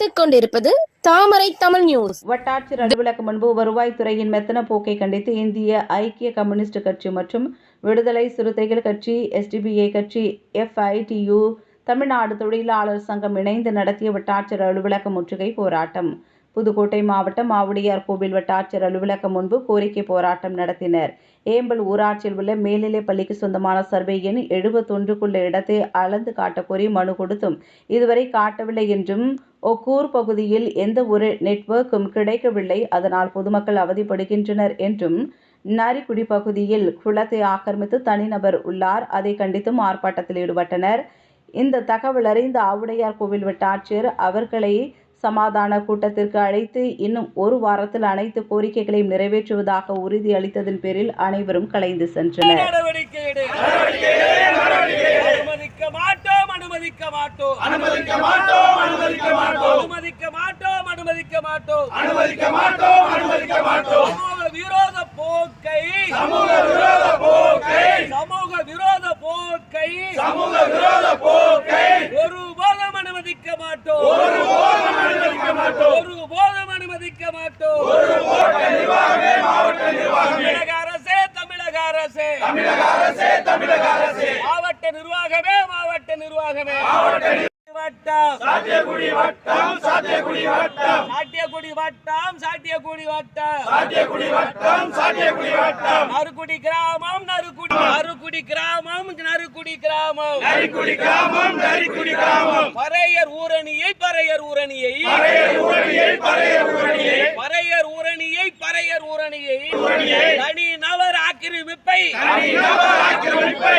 பார்த்துக் கொண்டிருப்பது தாமரை தமிழ் நியூஸ் வட்டாட்சியர் அலுவலகம் முன்பு வருவாய்த்துறையின் மெத்தன போக்கை கண்டித்து இந்திய ஐக்கிய கம்யூனிஸ்ட் கட்சி மற்றும் விடுதலை சிறுத்தைகள் கட்சி எஸ்டிபிஐ கட்சி எஃப்ஐடியு தமிழ்நாடு தொழிலாளர் சங்கம் இணைந்து நடத்திய வட்டாட்சியர் அலுவலக முற்றுகை போராட்டம். புதுக்கோட்டை மாவட்டம் ஆவுடையார் கோவில் வட்டாட்சியர் அலுவலகம் முன்பு கோரிக்கை போராட்டம் நடத்தினர். ஏம்பல் ஊராட்சியில் உள்ள மேல்நிலைப் பள்ளிக்கு சொந்தமான சர்வே எண் எழுபத்தொன்றுக்குள்ள இடத்தை அளந்து காட்டக்கோரி மனு கொடுத்தும் இதுவரை காட்டவில்லை என்றும் ஒக்கூர் பகுதியில் எந்த ஒரு நெட்வொர்க்கும் கிடைக்கவில்லை. அதனால் பொதுமக்கள் அவதிப்படுகின்றனர் என்றும் நரிக்குடி பகுதியில் குளத்தை ஆக்கிரமித்து தனிநபர் உள்ளார். அதை கண்டித்தும் ஆர்ப்பாட்டத்தில் ஈடுபட்டனர். இந்த தகவல் அறிந்த ஆவுடையார் கோவில் வட்டாட்சியர் அவர்களை சமாதான கூட்டத்திற்கு அழைத்து இன்னும் ஒரு வாரத்தில் அனைத்து கோரிக்கைகளையும் நிறைவேற்றுவதாக உறுதி அளித்ததன் பேரில் அனைவரும் கலைந்து சென்றனர். மாட்டோம் அனுமதிக்க மாட்டோம் அனுமதிக்க மாட்டோம் அனுமதிக்க மாட்டோம் அனுமதிக்க மாட்டோம் அனுமதிக்க மாட்டோம் அனுமதிக்க மாட்டோம் அனுமதிக்க மாட்டோம் சமூக விரோத போக்கை. சமூக விரோத போக்கை. சமூக விரோத போக்கை. சமூக விரோத போக்கை. ஒருபோதும் அனுமதிக்க மாட்டோம் ஒருபோதும் அனுமதிக்க மாட்டோம் ஒருபோதும் அனுமதிக்க மாட்டோம் மாவட்ட நிர்வாகமே மாவட்ட நிர்வாகமே. தமிழக அரசே தமிழக அரசே. தமிழக அரசே தமிழக நிர்வாகமே மாவட்ட நிர்வாகமே. வட்டம். சாத்தியக்குடி வட்டம் சாத்தியக்குடி வட்டம். சாட்டியக்குடி வட்டம் சாட்டியக்குடி வட்டம். சாத்தியக்குடி வட்டம் சாத்தியக்குடி வட்டம். நறுக்குடி கிராமம் நறுக்குடி நறுக்குடி கிராமம் நறுக்குடி கிராமம். கிராமம் கிராமம். பறையர் ஊரணியை பறையர் ஊரணியை. பறையர் ஊரணியை பறையர் ஊரணியை. பறையர் ஊரணியை பறையர் ஊரணியை. தனி நபர் ஆக்கிரமிப்பை. தனி நபர் ஆக்கிரமிப்பை.